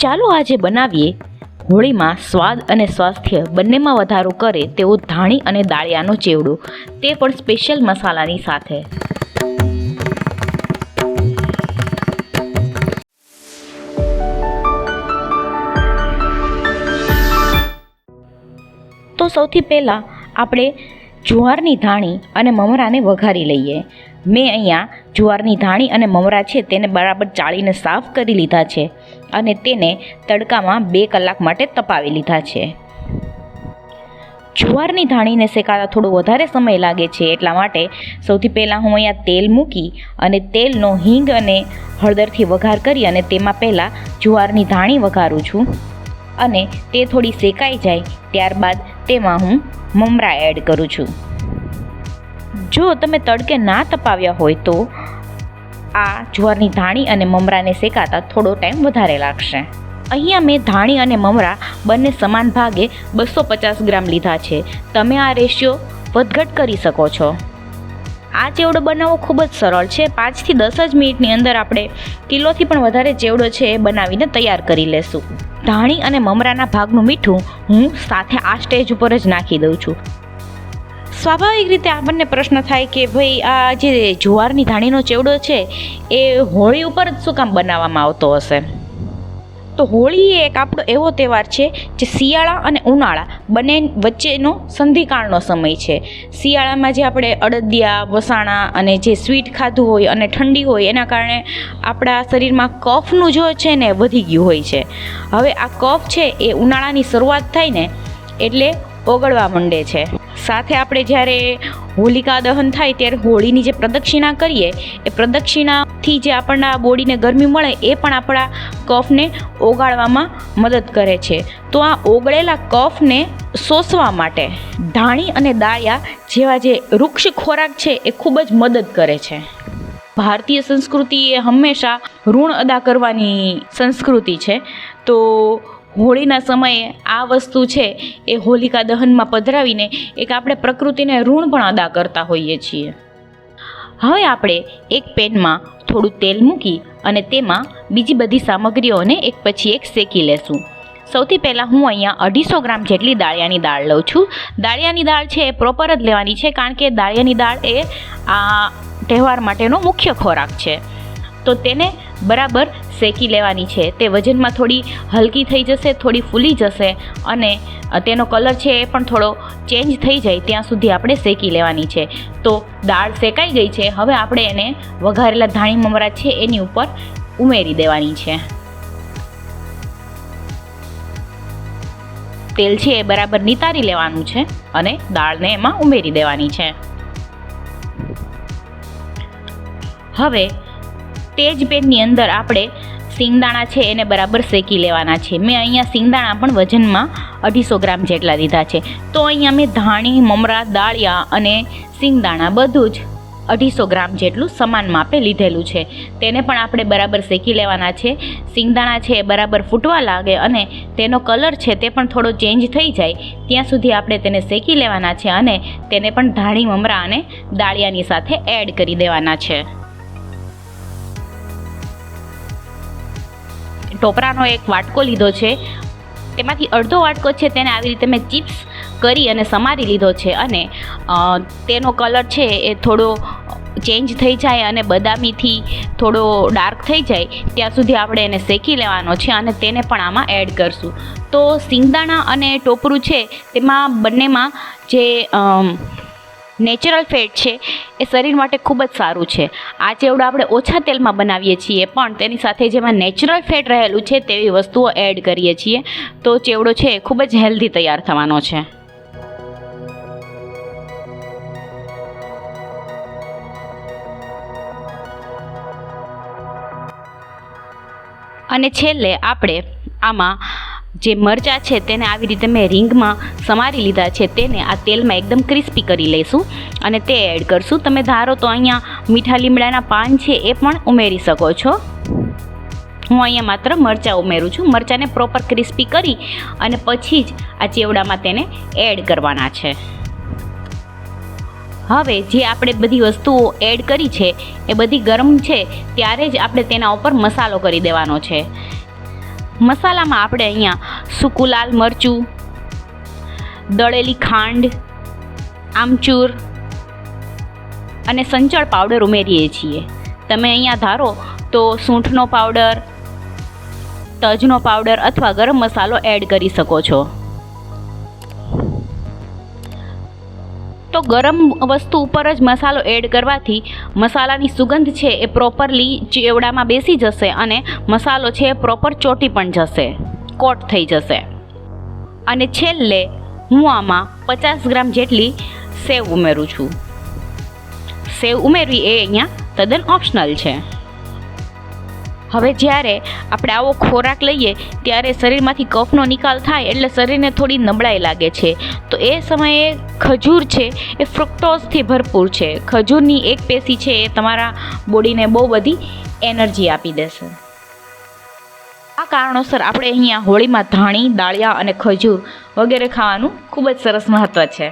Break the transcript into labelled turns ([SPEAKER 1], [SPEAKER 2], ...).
[SPEAKER 1] ચાલો આજે બનાવીએ હોળીમાં સ્વાદ અને સ્વાસ્થ્ય બંનેમાં વધારો કરે તેવો ધાણી અને દાળિયાનો ચેવડો. તે પણ સ્પેશિયલ મસાલાની સાથે. તો સૌથી પહેલાં આપણે જુવારની ધાણી અને મમરાને વઘારી લઈએ. મેં અહીંયા જુવારની ધાણી અને મમરા છે તેને બરાબર ચાળીને સાફ કરી લીધા છે. અને તેને તડકામાં બે કલાક માટે તપાવી લીધા છે. જુવારની ધાણીને શેકાતા થોડો વધારે સમય લાગે છે એટલા માટે સૌથી પહેલાં હું અહીંયા તેલ મૂકી અને તેલનો હિંગ અને હળદરથી વઘાર કરી અને તેમાં પહેલાં જુવારની ધાણી વઘારું છું અને તે થોડી શેકાઈ જાય ત્યારબાદ તેમાં હું મમરા એડ કરું છું. જો તમે તડકે ના તપાવ્યા હોય તો આ જુવારની ધાણી અને મમરાને શેકાતા થોડો ટાઈમ વધારે લાગશે. અહીંયા મેં ધાણી અને મમરા બંને સમાન ભાગે બસો પચાસ ગ્રામ લીધા છે. તમે આ રેશિયો વધઘટ કરી શકો છો. આ ચેવડો બનાવવો ખૂબ જ સરળ છે. પાંચથી દસ જ મિનિટની અંદર આપણે કિલોથી પણ વધારે ચેવડો છે એ બનાવીને તૈયાર કરી લેશું. ધાણી અને મમરાના ભાગનું મીઠું હું સાથે આ સ્ટેજ ઉપર જ નાખી દઉં છું. સ્વાભાવિક રીતે આપણને પ્રશ્ન થાય કે ભાઈ આ જે જુવારની ધાણીનો ચેવડો છે, એ હોળી ઉપર જ શું કામ બનાવવામાં આવતો હશે? તો હોળી એ એક આપણો એવો તહેવાર છે જે શિયાળા અને ઉનાળા બંને વચ્ચેનો સંધિકાળનો સમય છે. શિયાળામાં જે આપણે અડદિયા, વસાણા અને જે સ્વીટ ખાધું હોય અને ઠંડી હોય, એના કારણે આપણા શરીરમાં કફનું જો છે ને વધી ગયું હોય છે. હવે આ કફ છે એ ઉનાળાની શરૂઆત થાય ને એટલે ઓગળવા માંડે છે. સાથે આપણે જ્યારે હોલિકા દહન થાય ત્યારે હોળીની જે પ્રદક્ષિણા કરીએ, એ પ્રદક્ષિણાથી જે આપણને બોડીને ગરમી મળે એ પણ આપણા કફને ઓગાળવામાં મદદ કરે છે. તો આ ઓગળેલા કફને શોષવા માટે ધાણી અને દાળિયા જેવા જે વૃક્ષ ખોરાક છે એ ખૂબ જ મદદ કરે છે. ભારતીય સંસ્કૃતિ એ હંમેશા ઋણ અદા કરવાની સંસ્કૃતિ છે. તો હોળીના સમયે આ વસ્તુ છે એ હોલિકા દહનમાં પધરાવીને એક આપણે પ્રકૃતિને ઋણ પણ અદા કરતા હોઈએ છીએ. હવે આપણે એક પેનમાં થોડું તેલ મૂકી અને તેમાં બીજી બધી સામગ્રીઓને એક પછી એક શેકી લેશું. સૌથી પહેલાં હું અહીંયા અઢીસો ગ્રામ જેટલી દાળિયાની દાળ લઉં છું. દાળિયાની દાળ છે એ પ્રોપર જ લેવાની છે કારણ કે દાળિયાની દાળ એ આ તહેવાર માટેનો મુખ્ય ખોરાક છે. તો તેને બરાબર શેકી લેવાની છે. તે વજનમાં થોડી હલકી થઈ જશે, થોડી ફૂલી જશે અને તેનો કલર છે એ પણ થોડો ચેન્જ થઈ જાય ત્યાં સુધી આપણે શેકી લેવાની છે. તો દાળ શેકાઈ ગઈ છે. હવે આપણે એને વઘારેલા ધાણી મમરા છે એની ઉપર ઉમેરી દેવાની છે. તેલ છે એ બરાબર નિતારી લેવાનું છે અને દાળને એમાં ઉમેરી દેવાની છે. હવે તે જ પેનની અંદર આપણે સિંગદાણા છે એને બરાબર શેકી લેવાના છે. મેં અહીંયા સિંગદાણા પણ વજનમાં અઢીસો ગ્રામ જેટલા લીધા છે. તો અહીંયા મેં ધાણી, મમરા, દાળિયા અને સિંગદાણા બધું જ અઢીસો ગ્રામ જેટલું સમાન માપે લીધેલું છે. તેને પણ આપણે બરાબર શેકી લેવાના છે. સિંગદાણા છે એ બરાબર ફૂટવા લાગે અને તેનો કલર છે તે પણ થોડો ચેન્જ થઈ જાય. ત્યાં સુધી આપણે તેને શેકી લેવાના છે અને તેને પણ ધાણી, મમરા અને દાળિયાની સાથે એડ કરી દેવાના છે. ટોપરાનો એક વાટકો લીધો છે. તેમાંથી અડધો વાટકો છે તેને આવી રીતે મેં ચિપ્સ કરી અને સમારી લીધો છે અને તેનો કલર છે એ થોડો ચેન્જ થઈ જાય અને બદામીથી થોડો ડાર્ક થઈ જાય, ત્યાં સુધી આપણે એને શેકી લેવાનો છે અને તેને પણ આમાં એડ કરશું. તો સિંગદાણા અને ટોપરું છે, તેમાં બંનેમાં જે નેચરલ ફેટ છે, એ શરીર માટે ખૂબ જ સારું છે. આ ચેવડો આપણે ઓછા તેલમાં બનાવીએ છીએ, પણ તેની સાથે જેમાં નેચરલ ફેટ રહેલું છે, તેવી વસ્તુઓ એડ કરીએ છીએ. તો ચેવડો છે, એ ખૂબ જ હેલ્ધી તૈયાર થવાનો છે. અને છેલ્લે આપણે આમાં જે મરચાં છે તેને આવી રીતે મેં રિંગમાં સમારી લીધા છે તેને આ તેલમાં એકદમ ક્રિસ્પી કરી લઈશું અને તે એડ કરશું. તમે ધારો તો અહીંયા મીઠા લીમડાના પાન છે એ પણ ઉમેરી શકો છો. હું અહીંયા માત્ર મરચાં ઉમેરું છું. મરચાંને પ્રોપર ક્રિસ્પી કરી અને પછી જ આ ચેવડામાં તેને એડ કરવાના છે. હવે જે આપણે બધી વસ્તુઓ એડ કરી છે એ બધી ગરમ છે, ત્યારે જ આપણે તેના ઉપર મસાલો કરી દેવાનો છે.
[SPEAKER 2] મસાલામાં આપણે અહીંયા સૂકું લાલ મરચું, દળેલી ખાંડ, આમચૂર અને સંચળ પાવડર ઉમેરીએ છીએ. તમે અહીંયા ધારો તો સૂંઠનો પાવડર, તજનો પાવડર અથવા ગરમ મસાલો એડ કરી શકો છો. ગરમ વસ્તુ ઉપર જ મસાલો એડ કરવાથી મસાલાની સુગંધ છે એ પ્રોપરલી ચેવડામાં બેસી જશે અને મસાલો છે એ પ્રોપર ચોટી પણ જશે. કોટ થઈ જશે. અને છેલ્લે હું આમાં પચાસ ગ્રામ જેટલી સેવ ઉમેરું છું. સેવ ઉમેરવી એ અહીંયા તદ્દન ઓપ્શનલ છે. હવે જ્યારે આપણે આવો ખોરાક લઈએ, ત્યારે શરીરમાંથી કફનો નિકાલ થાય એટલે શરીરને થોડી નબળાઈ લાગે છે. તો એ સમયે ખજૂર છે એ ફ્રુક્ટોઝથી ભરપૂર છે. ખજૂરની એક પેશી છે એ તમારા બોડીને બહુ બધી એનર્જી આપી દેશે. આ કારણોસર આપણે અહીંયા હોળીમાં ધાણી, દાળિયા અને ખજૂર વગેરે ખાવાનું ખૂબ જ સરસ મહત્ત્વ છે.